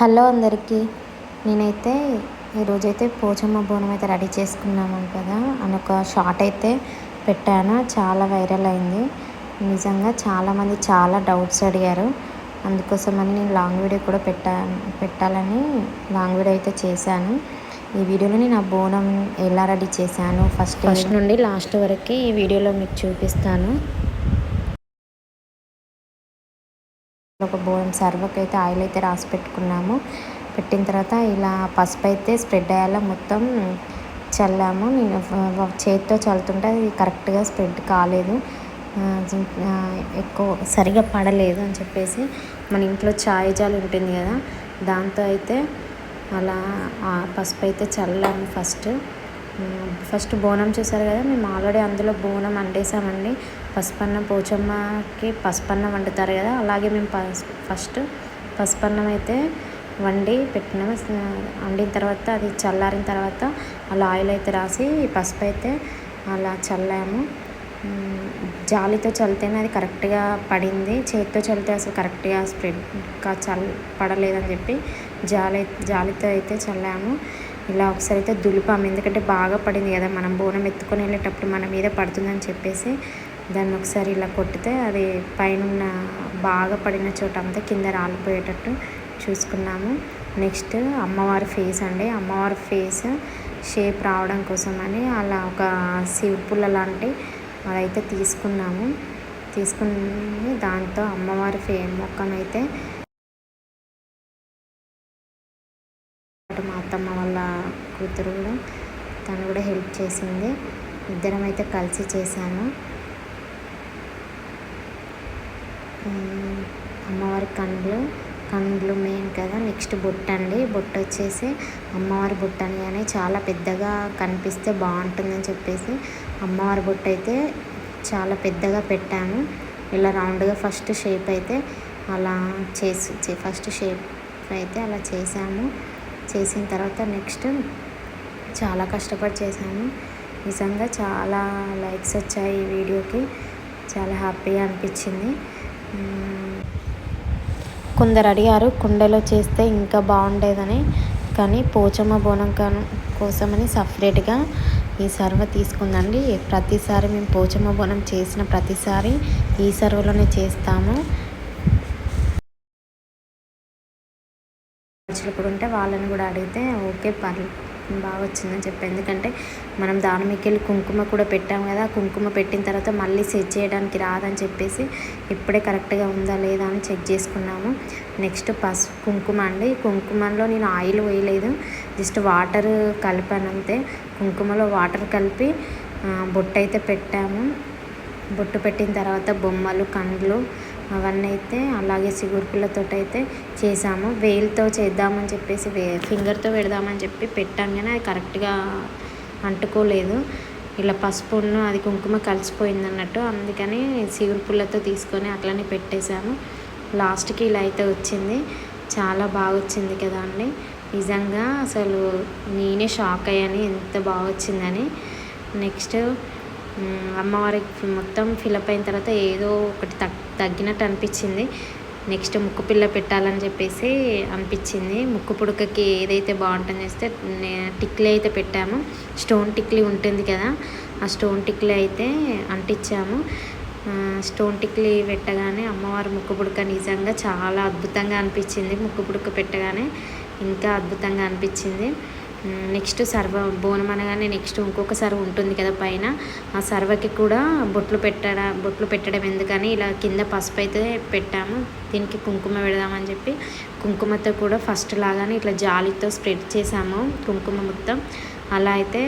Hello అందరికీ. నేనైతే ఈరోజైతే పోచమ్మ బోనం అయితే రెడీ చేసుకున్నాము కదా అని ఒక షార్ట్ అయితే పెట్టాను. చాలా వైరల్ అయింది. నిజంగా చాలామంది చాలా డౌట్స్ అడిగారు. అందుకోసమని నేను లాంగ్ వీడియో కూడా పెట్టాను పెట్టాలని లాంగ్ వీడియో అయితే చేశాను. ఈ వీడియోలో నేను ఆ బోనం ఎలా రెడీ చేశాను ఫస్ట్ ఫస్ట్ నుండి లాస్ట్ వరకు ఈ వీడియోలో మీకు చూపిస్తాను. ఒక బోనం సర్వకి అయితే ఆయిల్ అయితే రాసి పెట్టుకున్నాము. పెట్టిన తర్వాత ఇలా పసుపు అయితే స్ప్రెడ్ అయ్యేలా మొత్తం చల్లాము. నేను చేతితో చల్లుతుంటే అది కరెక్ట్గా స్ప్రెడ్ కాలేదు. ఎక్కువ సరిగా పడలేదు అని చెప్పేసి మన ఇంట్లో చాయ్ జాలు ఉంటుంది కదా దాంతో అయితే అలా పసుపు అయితే చల్లాము ఫస్ట్. ఫస్ట్ బోనం చూసారు కదా మేము ఆల్రెడీ అందులో బోనం వండేసామండి పసుపన్నం పోచమ్మకి పసుపన్నం వండుతారు కదా అలాగే మేము ఫస్ట్ పసుపన్నం అయితే వండి పెట్టినాము. వండిన తర్వాత అది చల్లారిన తర్వాత అలా ఆయిల్ అయితే రాసి పసుపు అయితే అలా చల్లాము. జాలితో చల్లితేనే అది కరెక్ట్గా పడింది. చేతితో చల్లితే అసలు కరెక్ట్గా స్ప్రెడ్ చల్ పడలేదని చెప్పి జాలి జాలితో అయితే చల్లాము. ఇలా ఒకసారి అయితే దులిపాము. ఎందుకంటే బాగా పడింది కదా మనం బోనం ఎత్తుకొని వెళ్ళేటప్పుడు మన మీద పడుతుందని చెప్పేసి దాన్ని ఒకసారి ఇలా కొట్టితే అది పైన బాగా పడిన చోట అంతా కింద రాలిపోయేటట్టు చూసుకున్నాము. నెక్స్ట్ అమ్మవారి ఫేస్ అండి. అమ్మవారి ఫేస్ షేప్ రావడం కోసం అని అలా ఒక శివపుల్ల లాంటి అదైతే తీసుకున్నాము. తీసుకుని దాంతో అమ్మవారి ఫే మొక్కనైతే మా అత్తమ్మ వాళ్ళ కూతురు కూడా తను కూడా హెల్ప్ చేసింది. ఇద్దరం అయితే కలిసి చేశాను. అమ్మవారి కండ్లు. కండ్లు మెయిన్ కదా. నెక్స్ట్ బొట్టు అండి బొట్టు వచ్చేసి అమ్మవారి బొట్టు అని చాలా పెద్దగా కనిపిస్తే బాగుంటుందని చెప్పేసి అమ్మవారి బొట్టు అయితే చాలా పెద్దగా పెట్టాను. ఇలా రౌండ్గా ఫస్ట్ షేప్ అయితే అలా చేసి ఫస్ట్ షేప్ అయితే అలా చేసాము చేసిన తర్వాత నెక్స్ట్ చాలా కష్టపడి చేశాను. నిజంగా చాలా లైక్స్ వచ్చాయి ఈ వీడియోకి. చాలా హ్యాపీగా అనిపించింది. కొందరు అడిగారు కుండలో చేస్తే ఇంకా బాగుండేదని. కానీ పోచమ్మ బోనం కోసమని సపరేట్గా ఈ సర్వ తీసుకుందండి. ప్రతిసారి మేము పోచమ్మ బోనం చేసిన ప్రతిసారి ఈ సర్వలోనే చేస్తాము. కూడా ఉంటే వాళ్ళని కూడా అడిగితే ఓకే పర్లేదు బాగా వచ్చిందని చెప్పి. ఎందుకంటే మనం దానిమికి కుంకుమ కూడా పెట్టాము కదా కుంకుమ పెట్టిన తర్వాత మళ్ళీ సెట్ చేయడానికి రాదని చెప్పేసి ఇప్పుడే కరెక్ట్గా ఉందా లేదా అని చెక్ చేసుకున్నాము. నెక్స్ట్ పసుపు కుంకుమ అండి. కుంకుమలో నేను ఆయిల్ వేయలేదు. జస్ట్ వాటర్ కలిపాను అంతే. కుంకుమలో వాటర్ కలిపి బొట్టు అయితే పెట్టాము. బొట్టు పెట్టిన తర్వాత బొమ్మలు కండ్లు అవన్నీ అయితే అలాగే సిగురుపులతో అయితే చేసాము వేలుతో చేద్దామని చెప్పేసి వే ఫింగర్తో పెడదామని చెప్పి పెట్టాం కానీ అది కరెక్ట్గా అంటుకోలేదు. ఇలా పసుపును అది కుంకుమ కలిసిపోయింది అన్నట్టు అందుకని సిగురు పుల్లతో తీసుకొని అట్లనే పెట్టేశాను. లాస్ట్కి ఇలా అయితే వచ్చింది. చాలా బాగా వచ్చింది కదా అండి. నిజంగా అసలు నేనే షాక్ అయ్యాను. ఎంత బాగా వచ్చిందని. నెక్స్ట్ అమ్మవారికి మొత్తం ఫిలప్ అయిన తర్వాత ఏదో ఒకటి తగ్ తగ్గినట్టు అనిపించింది. నెక్స్ట్ ముక్కు పిల్ల పెట్టాలని చెప్పేసి అనిపించింది. ముక్కు పుడకకి ఏదైతే బాగుంటుంది చేస్తే టిక్లీ అయితే పెట్టాము. స్టోన్ టిక్లీ ఉంటుంది కదా ఆ స్టోన్ టిక్లీ అయితే అంటించాము. స్టోన్ టిక్లీ పెట్టగానే అమ్మవారి ముక్కు పుడక నిజంగా చాలా అద్భుతంగా అనిపించింది. ముక్కు పుడక పెట్టగానే ఇంకా అద్భుతంగా అనిపించింది. నెక్స్ట్ సర్వ బోనం అనగానే నెక్స్ట్ ఇంకొక సర్వ ఉంటుంది కదా పైన. ఆ సర్వకి కూడా బొట్లు పెట్టడం బొట్లు పెట్టడం ఎందుకని ఇలా కింద పసుపు అయితే పెట్టాము. దీనికి కుంకుమ పెడదామని చెప్పి కుంకుమతో కూడా ఫస్ట్ లాగానే ఇట్లా జాలితో స్ప్రెడ్ చేసాము కుంకుమ మొత్తం. అలా అయితే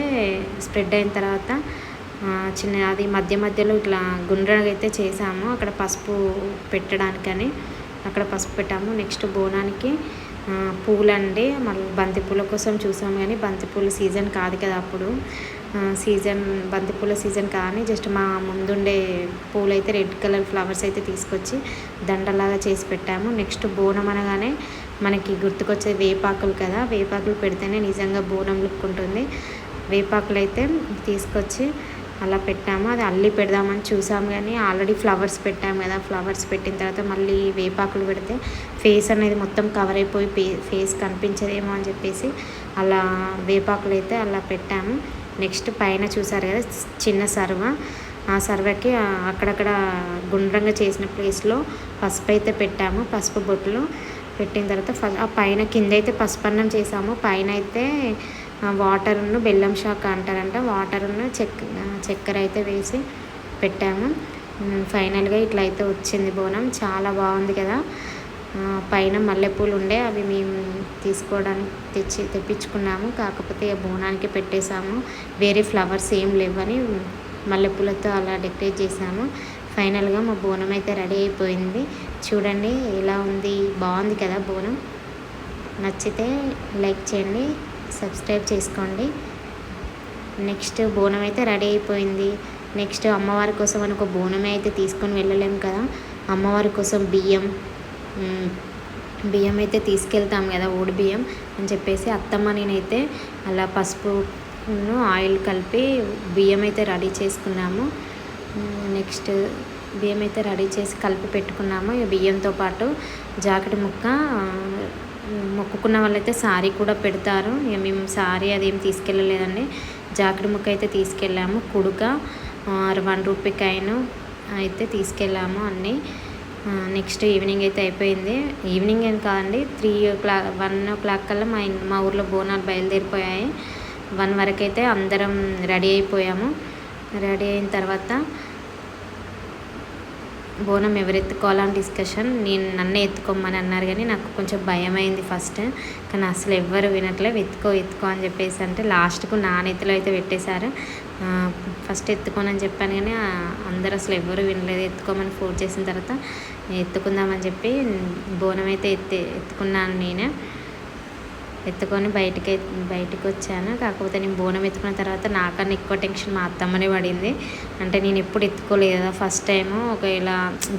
స్ప్రెడ్ అయిన తర్వాత చిన్న అది మధ్య మధ్యలో ఇట్లా గుండ్రగా అయితే చేసాము. అక్కడ పసుపు పెట్టడానికని అక్కడ పసుపు పెట్టాము. నెక్స్ట్ బోనానికి పూలండి. మళ్ళీ బంతిపూల కోసం చూసాము కానీ బంతిపూల సీజన్ కాదు కదా అప్పుడు. సీజన్ బంతిపూల సీజన్ కానీ జస్ట్ మా ముందుండే పూలు అయితే రెడ్ కలర్ ఫ్లవర్స్ అయితే తీసుకొచ్చి దండలాగా చేసి పెట్టాము. నెక్స్ట్ బోనం అనగానే మనకి గుర్తుకొచ్చే వేపాకులు కదా. వేపాకులు పెడితేనే నిజంగా బోనం లుక్ ఉంటుంది. వేపాకులు అయితే తీసుకొచ్చి అలా పెట్టాము. అది అల్లి పెడదామని చూసాము కానీ ఆల్రెడీ ఫ్లవర్స్ పెట్టాము కదా. ఫ్లవర్స్ పెట్టిన తర్వాత మళ్ళీ వేపాకులు పెడితే ఫేస్ అనేది మొత్తం కవర్ అయిపోయి ఫేస్ కనిపించదేమో అని చెప్పేసి అలా వేపాకులు అయితే అలా పెట్టాము. నెక్స్ట్ పైన చూసారు కదా చిన్న సర్వ. ఆ సర్వకి అక్కడక్కడ గుండ్రంగా చేసిన ప్లేస్లో పసుపు అయితే పెట్టాము పసుపు బొట్లు పెట్టిన తర్వాత ఆ పైన కింద అయితే పసుపన్నం చేసాము. పైన అయితే వాటర్ను బెల్లం షాక్ అంటారంట. వాటర్ను చెక్ చక్కెర అయితే వేసి పెట్టాము. ఫైనల్గా ఇట్లా అయితే వచ్చింది బోనం. చాలా బాగుంది కదా. పైన మల్లెపూలు ఉండే అవి మేము తీసుకోవడానికి తెచ్చి తెప్పించుకున్నాము. కాకపోతే బోనానికి పెట్టేశాము. వేరే ఫ్లవర్స్ ఏం లేవని మల్లెపూలతో అలా డెకరేట్ చేసాము ఫైనల్గా మా బోనం అయితే రెడీ అయిపోయింది. చూడండి ఎలా ఉంది. బాగుంది కదా బోనం. నచ్చితే లైక్ చేయండి. సబ్స్క్రైబ్ చేసుకోండి. నెక్స్ట్ బోనం అయితే రెడీ అయిపోయింది. నెక్స్ట్ అమ్మవారి కోసం అని ఒక బోనమే అయితే తీసుకొని వెళ్ళలేము కదా. అమ్మవారి కోసం బియ్యం బియ్యం అయితే తీసుకెళ్తాం కదా ఓడి బియ్యం అని చెప్పేసి అత్తమ్మ నేనైతే అలా పసుపు ఆయిల్ కలిపి బియ్యం అయితే రెడీ చేసుకున్నాము. నెక్స్ట్ బియ్యం అయితే రెడీ చేసి కలిపి పెట్టుకున్నాము. ఈ బియ్యంతో పాటు జాకెట్ ముక్క మొక్కుకున్న వాళ్ళైతే శారీ కూడా పెడతారు. ఇక మేము అది అదేం తీసుకెళ్ళలేదండి. జాకెట్ ముక్క అయితే తీసుకెళ్ళాము. కుడుక వన్ రూపీ కాయిన్ అయితే తీసుకెళ్ళాము అన్నీ. నెక్స్ట్ ఈవినింగ్ అయితే అయిపోయింది. ఈవినింగ్ ఏం కాదండి three o'clock one o'clock కల్లా మా మా ఊర్లో బోనాలు బయలుదేరిపోయాయి. వన్ వరకు అయితే అందరం రెడీ అయిపోయాము. రెడీ అయిన తర్వాత బోనం ఎవరు ఎత్తుకోవాలని డిస్కషన్ నేను నన్నే ఎత్తుకోమని అన్నారు కానీ నాకు కొంచెం భయం అయింది ఫస్ట్ కానీ అసలు ఎవ్వరు వినట్లేదు ఎత్తుకో ఎత్తుకో అని చెప్పేసి అంటే లాస్ట్కు నా నెత్తిలో అయితే పెట్టేశారు. ఫస్ట్ ఎత్తుకోనని చెప్పాను కానీ అందరు అసలు ఎవ్వరు వినలేదు. ఎత్తుకోమని ఫోన్ చేసిన తర్వాత ఎత్తుకుందామని చెప్పి బోనం అయితే ఎత్తి ఎత్తుకున్నాను నేనే. ఎత్తుకొని బయటికి బయటికి వచ్చాను. కాకపోతే నేను బోనం ఎత్తుకున్న తర్వాత నాకన్నా ఎక్కువ టెన్షన్ మా అత్తమ్మనే పడింది. అంటే నేను ఎప్పుడు ఎత్తుకోలేదు కదా ఫస్ట్ టైము ఒకవేళ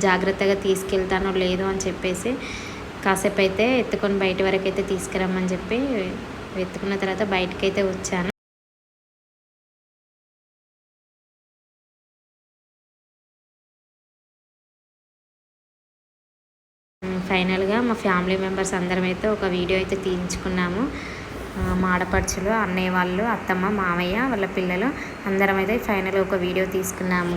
జాగ్రత్తగా తీసుకెళ్తానో లేదో అని చెప్పేసి కాసేపు అయితే ఎత్తుకొని బయట వరకు అయితే తీసుకురమ్మని చెప్పి ఎత్తుకున్న తర్వాత బయటకైతే వచ్చాను. ఫైనల్గా మా ఫ్యామిలీ మెంబర్స్ అందరం అయితే ఒక వీడియో అయితే తీయించుకున్నాము. మా ఆడపడుచులు అన్నయ్య వాళ్ళు అత్తమ్మ మామయ్య వాళ్ళ పిల్లలు అందరం అయితే ఫైనల్ ఒక వీడియో తీసుకున్నాము.